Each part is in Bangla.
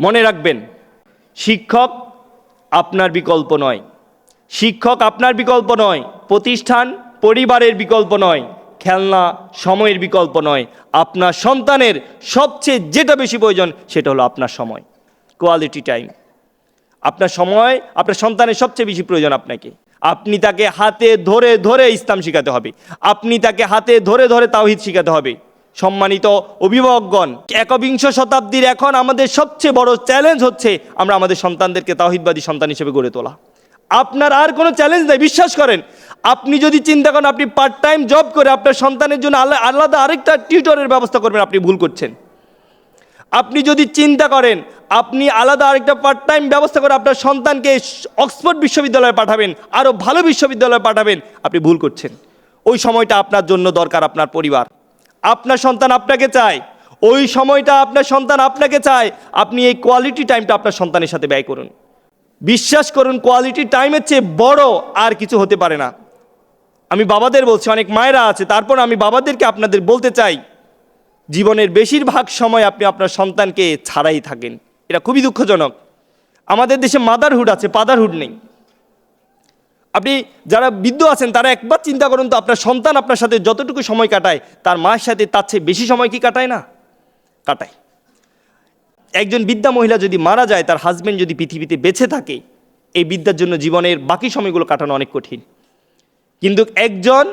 মনে রাখবেন, শিক্ষক আপনার বিকল্প নয়। শিক্ষক আপনার বিকল্প নয়, প্রতিষ্ঠান, পরিবারের বিকল্প নয়, খেলনা, সময়ের বিকল্প নয়। আপনার সন্তানের সবচেয়ে যেটা বেশি প্রয়োজন সেটা হলো আপনার সময় কোয়ালিটি টাইম আপনার সময়, আপনার সন্তানের সবচেয়ে বেশি প্রয়োজন আপনাকে। আপনি তাকে হাতে ধরে ধরে ইসলাম শেখাতে হবে। আপনি তাকে হাতে ধরে ধরে তাওহিদ শেখাতে হবে। সম্মানিত অভিভাবকগণ, একবিংশ শতাব্দীর এখন আমাদের সবচেয়ে বড় চ্যালেঞ্জ হচ্ছে আমরা আমাদের সন্তানদেরকে তাওহিদবাদী সন্তান হিসেবে গড়ে তোলা। আপনার আর কোনো চ্যালেঞ্জ নেই, বিশ্বাস করেন। আপনি যদি চিন্তা করেন, আপনি পার্ট টাইম জব করে আপনার সন্তানের জন্য আলা- আলাদা আরেকটা টিউটরের ব্যবস্থা করবেন, আপনি ভুল করছেন। আপনি যদি চিন্তা করেন, আপনি আলাদা আরেকটা পার্ট টাইম ব্যবস্থা করে আপনার সন্তানকে অক্সফোর্ড বিশ্ববিদ্যালয়ে পাঠাবেন, আরও ভালো বিশ্ববিদ্যালয়ে পাঠাবেন, আপনি ভুল করছেন। ওই সময়টা আপনার জন্য দরকার আপনার পরিবার। আপনার সন্তান আপনাকে চায়, ওই সময়টা আপনার সন্তান আপনাকে চায়, আপনি এই কোয়ালিটি টাইমটা আপনার সন্তানের সাথে ব্যয় করুন। বিশ্বাস করুন কোয়ালিটি টাইমের চেয়ে বড় আর কিছু হতে পারে না। আমি বাবাদের বলছি, অনেক মায়েরা আছে, তারপর আমি বাবাদেরকে আপনাদের বলতে চাই, জীবনের বেশিরভাগ সময় আপনি আপনার সন্তানকে ছাড়াই থাকেন। এটা খুবই দুঃখজনক। আমাদের দেশে মাদারহুড আছে ফাদারহুড নেই। আপনি যারা বৃদ্ধ আছেন, তারা একবার চিন্তা করুন তো, আপনার সন্তান আপনার সাথে যতটুকু সময় কাটায়, তার মায়ের সাথে তার চেয়ে বেশি সময় কি কাটায় না? কাটায়। একজন বৃদ্ধা মহিলা যদি মারা যায়, তার হাজব্যান্ড যদি পৃথিবীতে বেঁচে থাকে, এই বিদ্যার জন্য জীবনের বাকি সময়গুলো কাটানো অনেক কঠিন। কিন্তু একজন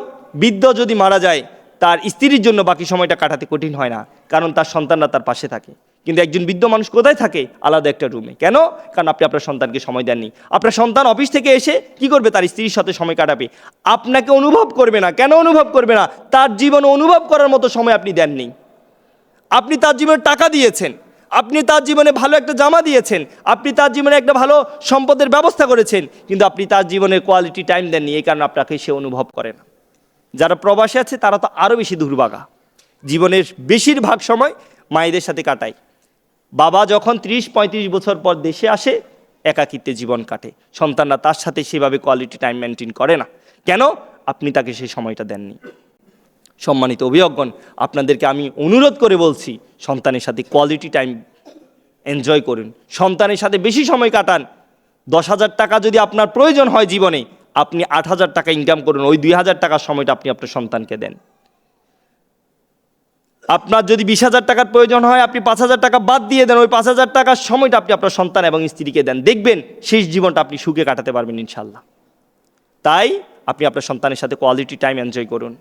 বৃদ্ধ যদি মারা যায়, তার স্ত্রীর জন্য বাকি সময়টা কাটাতে কঠিন হয় না, কারণ তার সন্তানরা তার পাশে থাকে। কিন্তু একজন বৃদ্ধ মানুষ কোথায় থাকে? আলাদা একটা রুমে কেন? কারণ আপনি আপনার সন্তানকে সময় দেননি। আপনার সন্তান অফিস থেকে এসে কি করবে? তার স্ত্রীর সাথে সময় কাটাবে। আপনাকে অনুভব করবে না। কেন অনুভব করবে না? তার জীবন অনুভব করার মতো সময় আপনি দেননি। আপনি তার জীবনে টাকা দিয়েছেন। আপনি তার জীবনে ভালো একটা জামা দিয়েছেন। আপনি তার জীবনে একটা ভালো সম্পদের ব্যবস্থা করেছেন। কিন্তু আপনি তার জীবনের কোয়ালিটি টাইম দেননি। এই কারণে আপনাকে সে অনুভব করে না। যারা প্রবাসী আছে, তারা তো আরও বেশি দুর্ভাগা। জীবনের বেশিরভাগ সময় মায়েদের সাথে কাটায়। বাবা যখন ত্রিশ, পঁয়ত্রিশ বছর পর দেশে আসে, একাকিত্বে জীবন কাটে। সন্তানরা তার সাথে সেভাবে কোয়ালিটি টাইম মেনটেন করে না। কেন? আপনি তাকে সেই সময়টা দেননি। সম্মানিত অভিভাবকগণ, আপনাদেরকে আমি অনুরোধ করে বলছি, সন্তানের সাথে কোয়ালিটি টাইম এনজয় করুন। সন্তানের সাথে বেশি সময় কাটান। দশ হাজার টাকা যদি আপনার প্রয়োজন হয় জীবনে, আপনি আট হাজার টাকা ইনকাম করুন। ওই দুই হাজার টাকার সময়টা আপনি আপনার সন্তানকে দেন। আপনার যদি বিশ হাজার টাকার প্রয়োজন হয়, আপনি পাঁচ হাজার টাকা বাদ দিয়ে দেন, ওই পাঁচ হাজার টাকার সময়টা আপনি আপনার সন্তান এবং স্ত্রীকে দেন। দেখবেন শেষ জীবনটা আপনি সুখে কাটাতে পারবেন ইনশাল্লাহ তাই আপনি আপনার সন্তানের সাথে কোয়ালিটি টাইম এনজয় করুন।